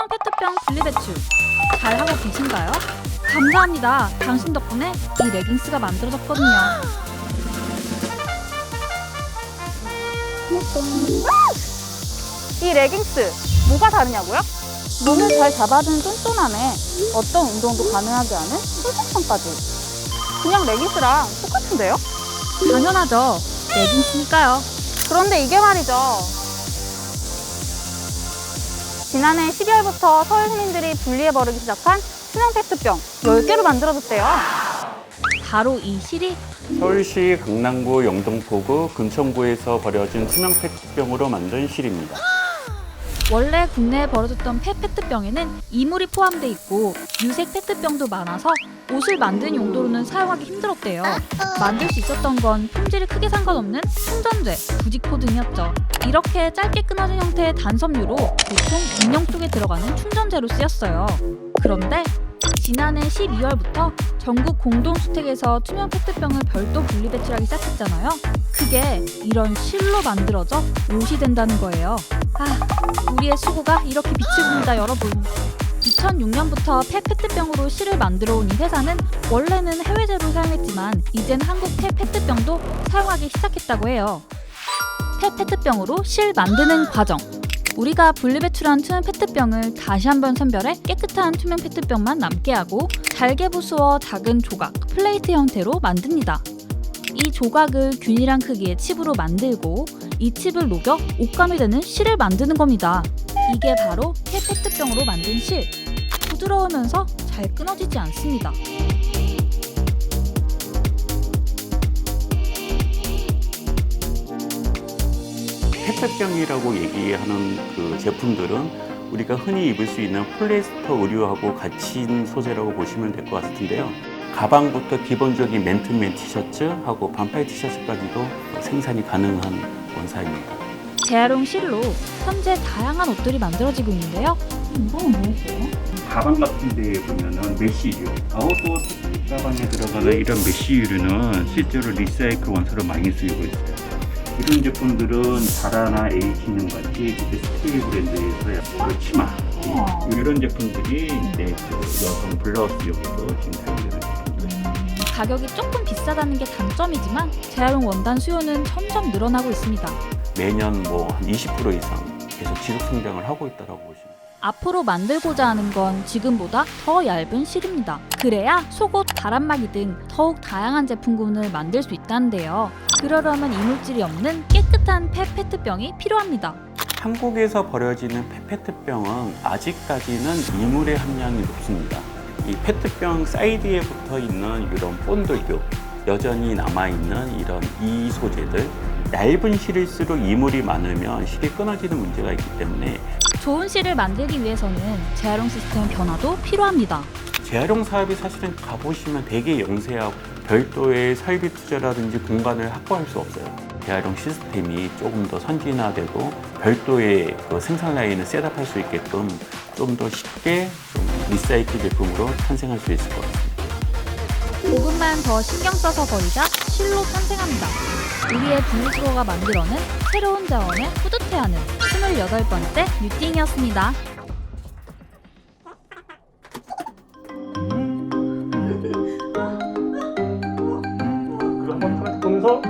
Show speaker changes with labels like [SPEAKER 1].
[SPEAKER 1] 투명 페트병 분리배출 잘하고 계신가요? 감사합니다. 당신 덕분에 이 레깅스가 만들어졌거든요.
[SPEAKER 2] 이 레깅스 뭐가 다르냐고요? 몸을 잘 잡아주는 쫀쫀함에 어떤 운동도 가능하게 하는 신축성까지. 그냥 레깅스랑 똑같은데요?
[SPEAKER 1] 당연하죠. 레깅스니까요.
[SPEAKER 2] 그런데 이게 말이죠. 지난해 12월부터 서울 시민들이 분리해 버리기 시작한 투명 페트병 10개로 만들어졌대요.
[SPEAKER 1] 바로 이 실이
[SPEAKER 3] 서울시 강남구 영등포구 금천구에서 버려진 투명 페트병으로 만든 실입니다.
[SPEAKER 1] 원래 국내에 버려졌던 폐 페트병에는 이물이 포함돼 있고 유색 페트병도 많아서 옷을 만드는 용도로는 사용하기 힘들었대요. 만들 수 있었던 건 품질이 크게 상관없는 충전재, 부직포 등이었죠. 이렇게 짧게 끊어진 형태의 단섬유로 보통 인형 속에 들어가는 충전재로 쓰였어요. 그런데 지난해 12월부터 전국 공동주택에서 투명 페트병을 별도 분리 배출하기 시작했잖아요. 그게 이런 실로 만들어져 옷이 된다는 거예요. 아, 우리의 수고가 이렇게 빛을 봅니다, 여러분. 2006년부터 폐페트병으로 실을 만들어 온 이 회사는 원래는 해외제로 사용했지만 이젠 한국 폐페트병도 사용하기 시작했다고 해요. 폐페트병으로 실 만드는 과정. 우리가 분리배출한 투명 페트병을 다시 한번 선별해 깨끗한 투명 페트병만 남게 하고 잘게 부수어 작은 조각, 플레이트 형태로 만듭니다. 이 조각을 균일한 크기의 칩으로 만들고 이 칩을 녹여 옷감이 되는 실을 만드는 겁니다. 이게 바로 폐페트병으로 만든 실. 부드러우면서 잘 끊어지지 않습니다.
[SPEAKER 3] 페트병이라고 얘기하는 그 제품들은 우리가 흔히 입을 수 있는 폴리에스터 의류하고 같은 소재라고 보시면 될 것 같은데요. 가방부터 기본적인 맨투맨 티셔츠하고 반팔 티셔츠까지도 생산이 가능한 원사입니다.
[SPEAKER 1] 재활용 실로 현재 다양한 옷들이 만들어지고 있는데요. 이건 뭐예요?
[SPEAKER 3] 가방 같은 데에 보면은 메쉬유, 아웃도어 가방에 들어가는 이런 메쉬유는 실제로 리사이클 원소로 많이 쓰이고 있어요. 이런 제품들은 자라나 H님 같이 스테이 브랜드에서 그 치마 이런 제품들이 이제 그 여성 블라우스용으로 지금 사용되는.
[SPEAKER 1] 가격이 조금 비싸다는 게 단점이지만 재활용 원단 수요는 점점 늘어나고 있습니다.
[SPEAKER 3] 매년 뭐 한 20% 이상 계속 지속 성장을 하고 있다고 보시면.
[SPEAKER 1] 앞으로 만들고자 하는 건 지금보다 더 얇은 실입니다. 그래야 속옷, 바람막이 등 더욱 다양한 제품군을 만들 수 있다는데요. 그러려면 이물질이 없는 깨끗한 폐페트병이 필요합니다.
[SPEAKER 3] 한국에서 버려지는 페페트병은 아직까지는 이물의 함량이 높습니다. 이 페트병 사이드에 붙어 있는 이런 본들도 여전히 남아있는 이런 이 소재들 얇은 실일수록 이물이 많으면 실이 끊어지는 문제가 있기 때문에
[SPEAKER 1] 좋은 실을 만들기 위해서는 재활용 시스템 변화도 필요합니다.
[SPEAKER 3] 재활용 사업이 사실은 가보시면 되게 영세하고 별도의 설비 투자라든지 공간을 확보할 수 없어요. 대 활용 시스템이 조금 더 선진화되고 별도의 그 생산 라인을 셋업할 수 있게끔 좀 더 쉽게 좀 리사이클 제품으로 탄생할 수 있을 것 같습니다.
[SPEAKER 1] 조금만 더 신경 써서 버리자 실로 탄생합니다. 우리의 분리수거가 만들어낸 새로운 자원의 뿌듯해하는 28번째 뉴띵이었습니다. 그럼 한번 보면서